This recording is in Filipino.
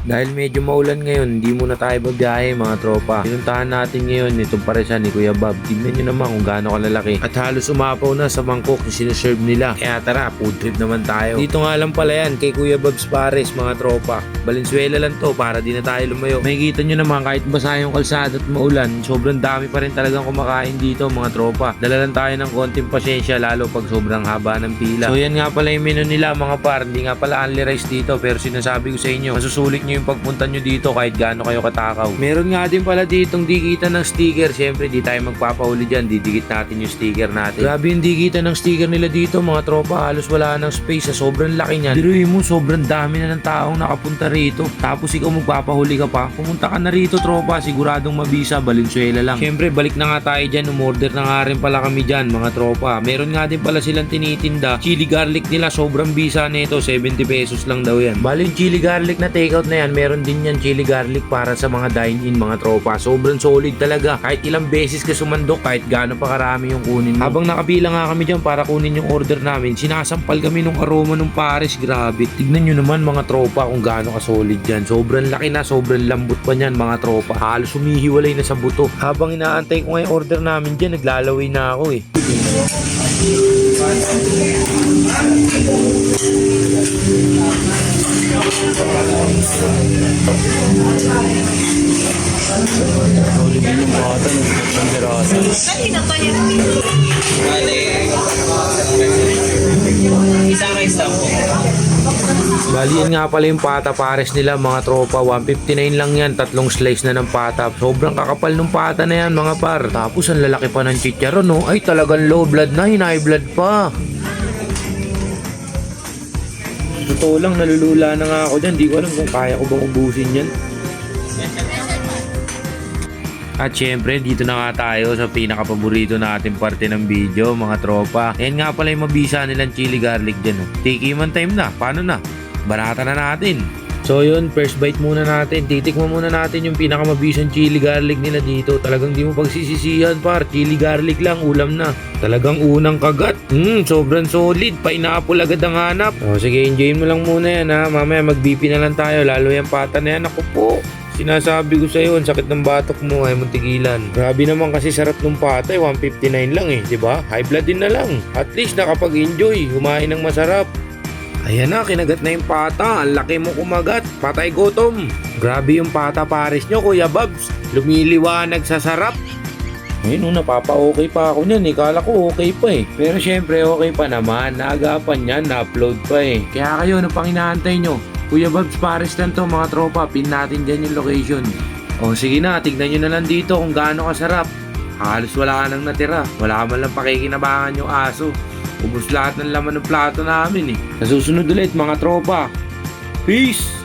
Dahil medyo maulan ngayon, hindi muna tayo babiyahe mga tropa. Pinuntahan natin ngayon itong paresan ni Kuya Bob. Tignan nyo naman kung gaano kalalaki. At halos umapaw na sa mangkok yung sinuserve nila. Kaya tara, food trip naman tayo. Dito nga lang pala yan kay Kuya Bob's Pares mga tropa. Valenzuela lang to para di na tayo lumayo. Makikita nyo naman kahit basa yung kalsada at maulan, sobrang dami pa rin talagang kumakain dito mga tropa. Dala lang tayo ng konting pasyensya lalo pag sobrang haba ng pila. So yan nga pala yung menu nila mga par. Hindi nga pala only rice dito pero sinasabi ko sa inyo, masusulit nyo yung pagpunta nyo dito kahit gaano kayo katakaw. Meron nga din pala ditong dikitan ng sticker. Siyempre di tayo magpapahuli dyan, didikit natin yung sticker natin. Grabe yung dikitan ng sticker nila dito mga tropa. Halos wala ng space sa sobrang laki niyan. Diruin mo sobrang dami na ng taong nakapunta rito. Tapos ikaw magpapahuli ka pa. Pumunta ka na rito tropa, siguradong mabisa, Valenzuela lang. Siyempre balik na nga tayo dyan, umorder na nga rin pala kami dyan mga tropa. Meron nga din pala silang tinitinda. Chili garlic nila, sobrang bisa nito, 70 pesos lang daw yan. Bali yung chili garlic na takeout na yan, meron din yan chili garlic para sa mga dine-in mga tropa. Sobrang solid talaga. Kahit ilang beses ka sumandok, kahit gaano pa karami yung kunin mo. Habang nakapila nga kami dyan para kunin yung order namin, sinasampal kami nung aroma ng Paris. Grabe. Tignan nyo naman mga tropa kung gaano ka solid dyan. Sobrang laki na, sobrang lambot pa niyan mga tropa. Halos humihiwalay na sa buto. Habang inaantay ko nga yung order namin dyan, naglalaway na ako eh. Kanina pa yun. Isang rice lang po. Bali yan nga pala yung pata pares nila mga tropa. 159 lang yan. Tatlong slice na ng pata. Sobrang kakapal ng pata na yan mga par. Tapos ang lalaki pa ng chicharon no? Ay talagang low blood na. High blood pa. Totoo lang nalulula na nga ako dyan. Di ko alam kung kaya ko bang ubusin yan At syempre, dito na nga tayo sa pinakapaborito natin parte ng video, mga tropa. Ayan nga pala yung mabisa nilang chili garlic dyan. Oh. Tikiman time na. Paano na? Barata na natin. So yun, first bite muna natin. Titikman muna natin yung pinakamabisang chili garlic nila dito. Talagang di mo pagsisisihan par. Chili garlic lang, ulam na. Talagang unang kagat. Hmm, sobrang solid. Pineapple agad ang hanap. O sige, enjoy mo lang muna yan ha. Mamaya mag-BP na lang tayo. Lalo yung pata na yan. Ako po. Sinasabi ko sa'yo, ang sakit ng batok mo ay muntigilan. Grabe naman kasi sarap ng patay, 159 lang eh, di ba? High blood din na lang. At least nakapag-enjoy, humain ng masarap. Ayan na, kinagat na yung pata. Ang laki mo kumagat. Patay gutom. Grabe yung pata pares nyo, Kuya Babs. Lumiliwanag sa sarap. Ayun, no, napapa-okay pa ako niyan. Eh. Ko okay pa eh. Pero syempre okay pa naman. Naagapan yan, na-upload pa eh. Kaya kayo, ano pang inaantay nyo? Kuya Babs Pares lang to mga tropa. Pin natin dyan yung location. O sige na, tignan nyo na lang dito kung gaano kasarap. Halos wala nang natira. Wala man lang pakikinabangan yung aso. Ubus lahat ng laman ng plato namin eh. Sa susunod ulit mga tropa. Peace!